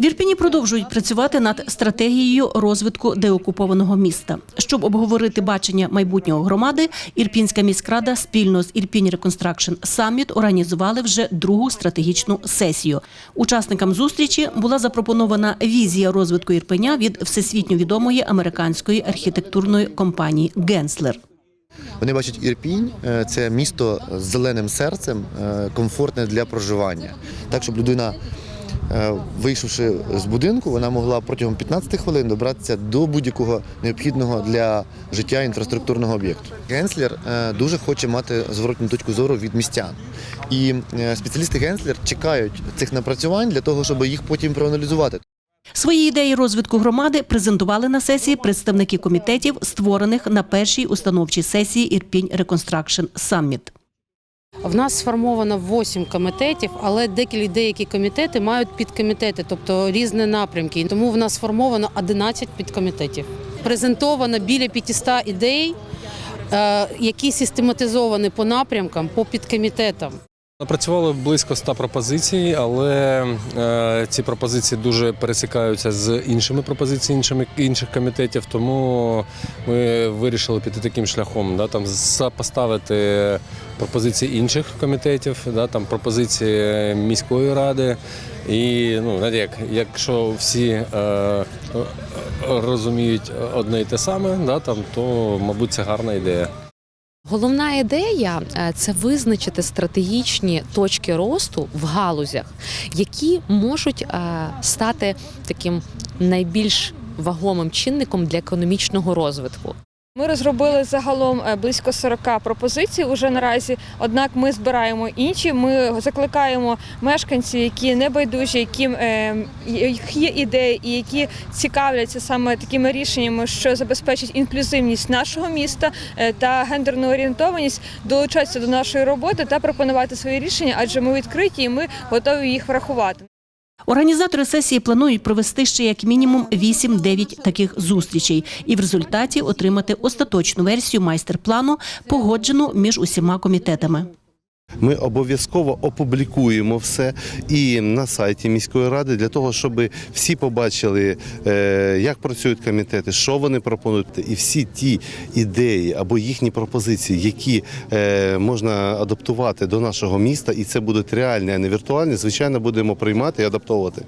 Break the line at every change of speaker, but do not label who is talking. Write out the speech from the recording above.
В Ірпіні продовжують працювати над стратегією розвитку деокупованого міста. Щоб обговорити бачення майбутнього громади, Ірпінська міськрада спільно з Ірпінь Reconstruction Summit організували вже другу стратегічну сесію. Учасникам зустрічі була запропонована візія розвитку Ірпеня від всесвітньо відомої американської архітектурної компанії Генслер.
Вони бачать Ірпінь е, це місто з зеленим серцем, е, комфортне для проживання. Так, щоб людина, вийшовши з будинку, вона могла протягом 15 хвилин добратися до будь-якого необхідного для життя інфраструктурного об'єкту. Генслер е, дуже хоче мати зворотну точку зору від містян. І е, спеціалісти Генслер чекають цих напрацювань для того, щоб їх потім проаналізувати.
Свої ідеї розвитку громади презентували на сесії представники комітетів, створених на першій установчій сесії Ірпінь Reconstruction Summit.
В нас сформовано 8 комітетів, але деякі комітети мають підкомітети, тобто різні напрямки. Тому в нас сформовано 11 підкомітетів. Презентовано біля 500 ідей, е, які систематизовані по напрямкам, по підкомітетам.
Напрацювали близько 100 пропозицій, але е, ці пропозиції дуже пересікаються з іншими пропозиціями іншими, інших комітетів, тому ми вирішили піти таким шляхом, да, там, поставити пропозиції інших комітетів, да, там, пропозиції міської ради. І ну, як, якщо всі е, е, розуміють одне і те саме, да, там, то, мабуть, це гарна ідея.
Головна ідея е, це визначити стратегічні точки росту в галузях, які можуть е, стати таким найбільш вагомим чинником для економічного розвитку.
Ми розробили загалом е, близько 40 пропозицій уже наразі. Однак ми збираємо інші. Ми закликаємо мешканців, які не байдужі, які е, є ідеї і які цікавляться саме такими рішеннями, що забезпечить інклюзивність нашого міста е, та гендерну орієнтованість, долучатися до нашої роботи та пропонувати свої рішення, адже ми відкриті і ми готові їх врахувати.
Організатори сесії планують провести ще як мінімум 8-9 таких зустрічей і в результаті отримати остаточну версію майстер-плану, погоджену між усіма комітетами.
Ми обов'язково опублікуємо все і на сайті міської ради для того, щоб всі побачили, е, як працюють комітети, що вони пропонують, і всі ті ідеї або їхні пропозиції, які е, можна адаптувати до нашого міста, і це будуть реальні, а не віртуальні. Звичайно, будемо приймати і адаптовувати.